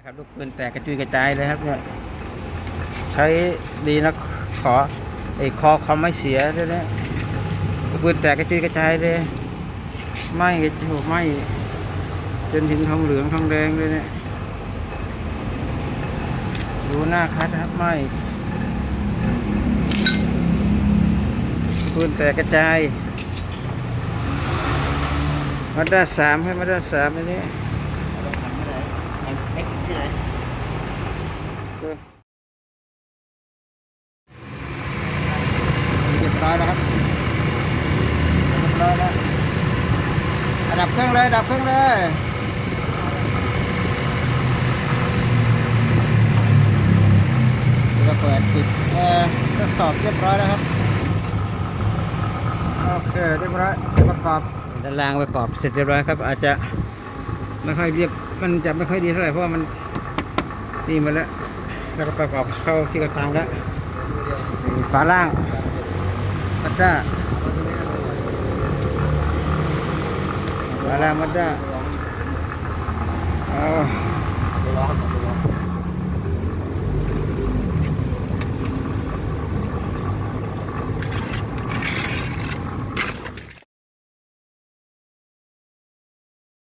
นะครับลูกปืนแตกกระจุยกระจายเลยครับเนี่ยใช้ดีนะขอไอ้คอคอมไม่เสียด้วยนะลูกปืนแตกกระจุยกระจายเลยไหม้โอ้โหไหม้จนถึงทองเหลืองทองแดงเลยเนี่ยดูหน้าคัดครับไหม้ปืนแตกกระจายมาด้าสามให้มาด้าสามอันนี้ เร้อยแล้วครับเรียบร้อยแล้วดับเครื่องเลย ดับเครื่องเลยนี่ก็เปิดปิดแอร์ทดสอบเรียบร้อยแล้วครับ โอเคเรียบร้อยประกอบด้านล่างประกอบเสร็จเรียบร้อยครับ อาจจะไม่ค่อยเรียบ มันจะไม่ค่อยดีเท่าไหร่เพราะว่ามันนี่มาแล้ว แล้วก็ประกอบเข้าที่กระตังแล้วฝาล่าง มัดด้